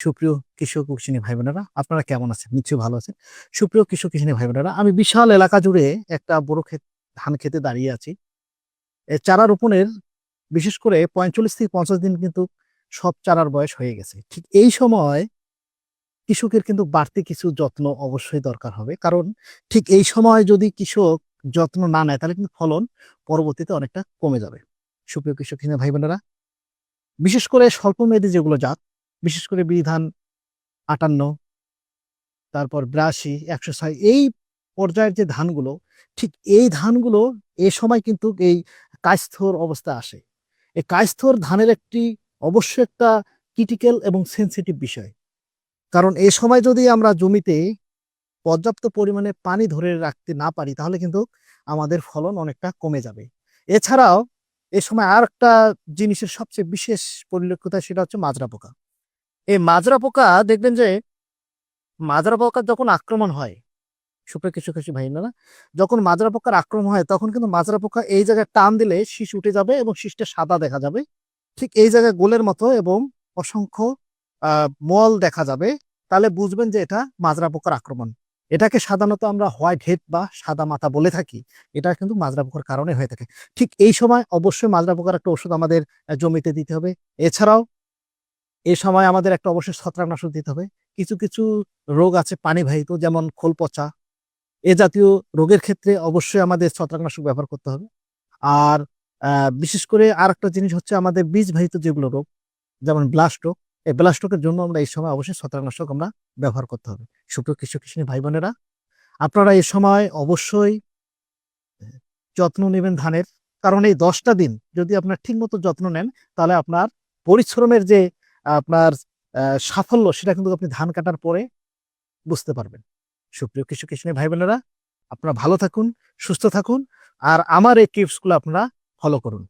সুপ্রিয় কৃষক ও কৃষিনী ভাই বোনেরা আপনারা কেমন আছেন? নিশ্চয়ই ভালো আছেন। সুপ্রিয় কৃষক কৃষিনী ভাই বোনেরা আমি বিশাল এলাকা জুড়ে একটা বড় ক্ষেত ধান খেতে দাঁড়িয়ে আছি। চারা রোপণের বিশেষ করে পঁয়তাল্লিশ থেকে পঞ্চাশ দিন কিন্তু সব চারার বয়স হয়ে গেছে। ঠিক এই সময় কৃষকের কিন্তু বাড়তি কিছু যত্ন অবশ্যই দরকার হবে। কারণ ঠিক এই সময় যদি কৃষক যত্ন না নেয়, তাহলে কিন্তু ফলন পরবর্তীতে অনেকটা কমে যাবে। সুপ্রিয় কৃষক ভাই বোনেরা বিশেষ করে স্বল্প মেয়াদী যেগুলো জাত বিশেষ করে বিধান আটান্ন, তারপর বিরাশি, একশো ছয়, এই পর্যায়ের যে ধানগুলো, ঠিক এই ধানগুলো এ সময় কিন্তু এই কায়স্থর অবস্থা আসে। এই কায়স্থর ধানের একটি অবশ্যই একটা ক্রিটিক্যাল এবং সেন্সিটিভ বিষয়। কারণ এই সময় যদি আমরা জমিতে পর্যাপ্ত পরিমাণে পানি ধরে রাখতে না পারি, তাহলে কিন্তু আমাদের ফলন অনেকটা কমে যাবে। এছাড়াও এ সময় আর একটা জিনিসের সবচেয়ে বিশেষ পরিলক্ষিত সেটা হচ্ছে মাজরা পোকা। এই মাজরা পোকা দেখবেন যে মাজরা পোকার যখন আক্রমণ হয়, সুপ্রিয় কিছু কিছু ভাই না যখন মাজরা পোকার আক্রমণ হয়, তখন কিন্তু মাজরা পোকা এই জায়গায় টান দিলে শীষ উঠে যাবে এবং শীষটা সাদা দেখা যাবে। ঠিক এই জায়গায় গোলের মতো এবং অসংখ্য মল দেখা যাবে। তাহলে বুঝবেন যে এটা মাজরা পোকার আক্রমণ। এটাকে সাধারণত আমরা হোয়াইট হেড বা সাদা মাথা বলে থাকি। এটা কিন্তু মাজরা পোকার কারণে হয়ে থাকে। ঠিক এই সময় অবশ্যই মাজরা পোকার একটা ওষুধ আমাদের জমিতে দিতে হবে। এছাড়াও এই সময় আমাদের একটা অবশ্যই ছত্রাকনাশক দিতে হবে। কিছু কিছু রোগ আছে পানিবাহিত, যেমন খোল পচা এ জাতীয় রোগের ক্ষেত্রে অবশ্যই আমাদের ছত্রাকনাশক ব্যবহার করতে হবে। আর বিশেষ করে আর একটা জিনিস হচ্ছে আমাদের বীজবাহিত যেগুলো রোগ, যেমন ব্লাস্ট রোগ, এই ব্লাস্ট রোগের জন্য আমরা এই সময় অবশ্যই ছত্রাকনাশক আমরা ব্যবহার করতে হবে। সুপ্রিয় কৃষক কৃষি ভাই বোনেরা আপনারা এই সময় অবশ্যই যত্ন নেবেন ধানের। কারণ এই দশটা দিন যদি আপনার ঠিকমতো যত্ন নেন, তাহলে আপনার পরিশ্রমের যে আপনার সাফল্য সেটা কিন্তু আপনি ধান কাটার পরে বুঝতে পারবেন। সুপ্রিয় কৃষক কৃষি ভাই বোনেরা, আপনারা ভালো থাকুন, সুস্থ থাকুন, আর আমার এই টিপসগুলো আপনারা ফলো করুন।